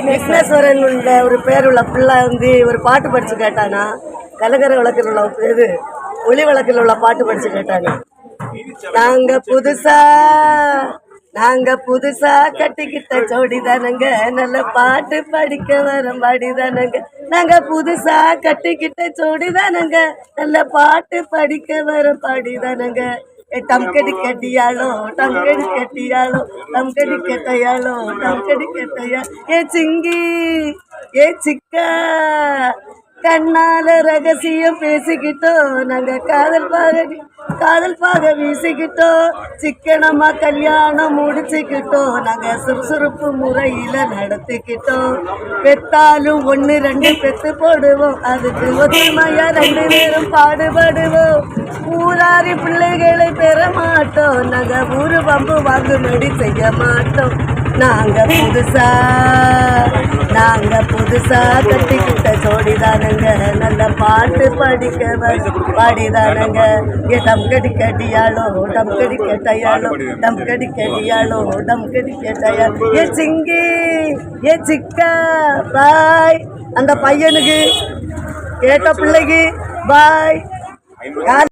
விக்னேஸ்வரன் ஒரு பேர் உள்ள பிள்ளை வந்து ஒரு பாட்டு படித்து கேட்டானா? கலகர வழக்கில் உள்ள இது ஒளி வழக்கில் உள்ள பாட்டு படித்து கேட்டானா? நாங்க புதுசா நாங்க புதுசா கட்டிக்கிட்ட ஜோடிதானுங்க நல்ல பாட்டு படிக்க வரோம் பாடி நாங்க புதுசா கட்டிக்கிட்ட ஜோடிதானுங்க நல்ல பாட்டு படிக்க வரோம் பாடிதானுங்க டம்கடி கட்டியாளோ டம்கடி கட்டியாளோ டம்கடி கெட்டையாளோ டம்கடி கெட்டையா ஏ சிங்கி ஏ சிக்கா. கண்ணால ரகசியம் பேசிக்கிட்டோம் நாங்க காதல் பாக காதல் பாக வீசிக்கிட்டோம் சிக்கனமா கல்யாணம் முடிச்சுக்கிட்டோம் நாங்க சுறுசுறுப்பு முறையில நடத்திக்கிட்டோம் பெத்தாலும் ஒண்ணு ரெண்டு பெத்து போடுவோம் அதுக்கு ஒத்துமையா ரெண்டு பேரும் பாடுபடுவோம். ஊராரி பிள்ளைகளை மாட்டோம். நாங்க ஊரு பம்பு வாங்கும்படி செய்ய மாட்டோம். நாங்க புதுசா நாங்க புதுசா கட்டிக்கிட்ட ஜோடிதானுங்க. நல்ல பாட்டு படிக்க பாடிதானுங்க. ஏ டம் கடி கட்டியாளோ டம் கடி கெட்டையாளோ டம் கடி கட்டியாளோ டம் கடி கெட்டையாளோ ஏ சிங்கி ஏ சிக்கா பாய். அந்த பையனுக்கு கேட்ட பிள்ளைக்கு பாய்.